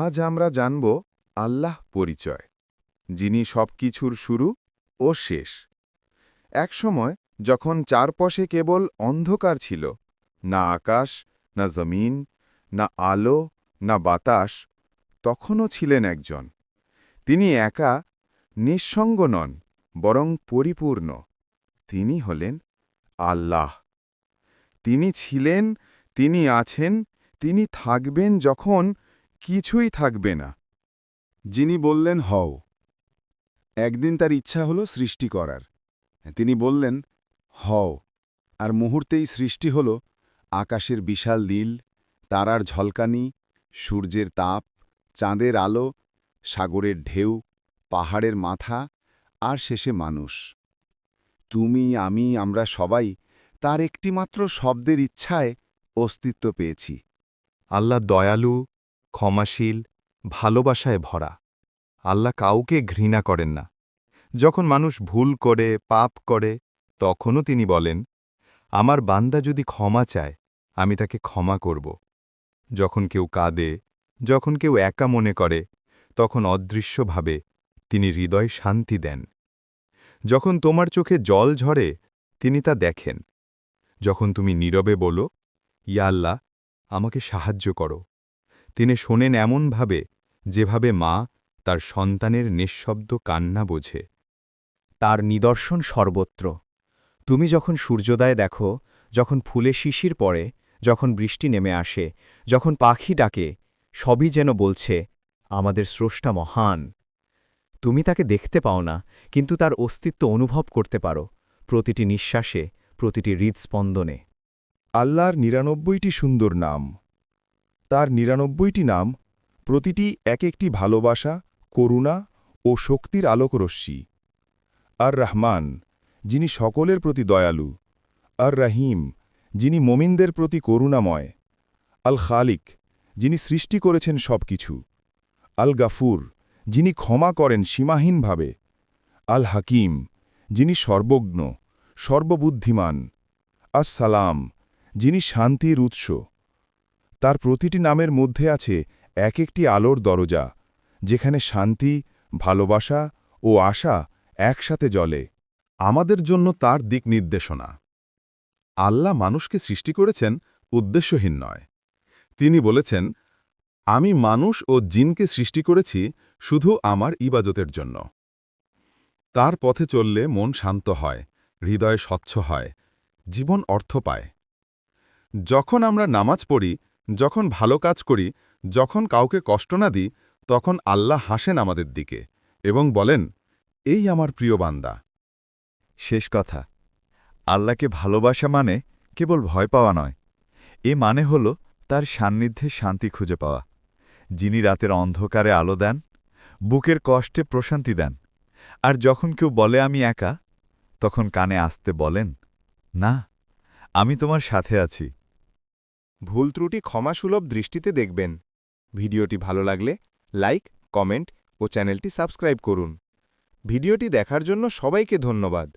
আজ আমরা জানব আল্লাহ পরিচয়, যিনি সব কিছুর শুরু ও শেষ। একসময় যখন চারপাশে কেবল অন্ধকার ছিল, না আকাশ, না জমিন, না আলো, না বাতাস, তখনও ছিলেন একজন। তিনি একা, নিঃসঙ্গ নন, বরং পরিপূর্ণ। তিনি হলেন আল্লাহ। তিনি ছিলেন, তিনি আছেন, তিনি থাকবেন যখন কিছুই থাকবে না। যিনি বললেন, হও। একদিন তার ইচ্ছা হল সৃষ্টি করার। তিনি বললেন, হও। আর মুহূর্তেই সৃষ্টি হল আকাশের বিশাল নীল, তারার ঝলকানি, সূর্যের তাপ, চাঁদের আলো, সাগরের ঢেউ, পাহাড়ের মাথা, আর শেষে মানুষ। তুমি, আমি, আমরা সবাই তার একটিমাত্র শব্দের ইচ্ছায় অস্তিত্ব পেয়েছি। আল্লাহ দয়ালু ক্ষমাশীল, ভালোবাসায় ভরা। আল্লাহ কাউকে ঘৃণা করেন না। যখন মানুষ ভুল করে, পাপ করে, তখনও তিনি বলেন, আমার বান্দা যদি ক্ষমা চায়, আমি তাকে ক্ষমা করব। যখন কেউ কাঁদে, যখন কেউ একা মনে করে, তখন অদৃশ্যভাবে তিনি হৃদয় শান্তি দেন। যখন তোমার চোখে জল ঝরে, তিনি তা দেখেন। যখন তুমি নীরবে বলো, ইয়া আল্লাহ, আমাকে সাহায্য করো। তিনি শোনেন এমনভাবে, যেভাবে মা তার সন্তানের নিঃশব্দ কান্না বোঝে। তার নিদর্শন সর্বত্র। তুমি যখন সূর্যোদয় দেখো, যখন ফুলে শিশির পড়ে, যখন বৃষ্টি নেমে আসে, যখন পাখি ডাকে, সবই যেন বলছে, আমাদের স্রষ্টা মহান। তুমি তাকে দেখতে পাও না, কিন্তু তার অস্তিত্ব অনুভব করতে পারো, প্রতিটি নিঃশ্বাসে, প্রতিটি হৃদস্পন্দনে। আল্লাহর নিরানব্বইটি সুন্দর নাম। তার নিরানব্বইটি নাম, প্রতিটি এক একটি ভালোবাসা, করুণা ও শক্তির আলোকরশ্মি। আর রহমান, যিনি সকলের প্রতি দয়ালু। আর রহিম, যিনি মোমিনদের প্রতি করুণাময়। আল খালিক, যিনি সৃষ্টি করেছেন সব কিছু আল গাফুর, যিনি ক্ষমা করেন সীমাহীনভাবে। আল হাকিম, যিনি সর্বজ্ঞ, সর্ববুদ্ধিমান। আসসালাম যিনি শান্তির উৎস। তার প্রতিটি নামের মধ্যে আছে এক একটি আলোর দরজা, যেখানে শান্তি, ভালোবাসা ও আশা একসাথে জ্বলে। আমাদের জন্য তার দিক নির্দেশনা। আল্লাহ মানুষকে সৃষ্টি করেছেন উদ্দেশ্যহীন নয়। তিনি বলেছেন, আমি মানুষ ও জিনকে সৃষ্টি করেছি শুধু আমার ইবাজতের জন্য। তার পথে চললে মন শান্ত হয়, হৃদয় স্বচ্ছ হয়, জীবন অর্থ পায়। যখন আমরা নামাজ পড়ি যখন ভালো কাজ করি, যখন কাউকে কষ্ট না দিই, তখন আল্লাহ হাসেন আমাদের দিকে এবং বলেন, এই আমার প্রিয় বান্দা। শেষ কথা, আল্লাহকে ভালোবাসা মানে কেবল ভয় পাওয়া নয়, এ মানে হল তার সান্নিধ্যে শান্তি খুঁজে পাওয়া, যিনি রাতের অন্ধকারে আলো দেন, বুকের কষ্টে প্রশান্তি দেন, আর যখন কেউ বলে আমি একা, তখন কানে আসতে বলেন, না, আমি তোমার সাথে আছি। ভুল ত্রুটি ক্ষমাসুলভ দৃষ্টিতে দেখবেন। ভিডিওটি ভালো লাগলে লাইক, কমেন্ট ও চ্যানেলটি সাবস্ক্রাইব করুন। ভিডিওটি দেখার জন্য সবাইকে ধন্যবাদ।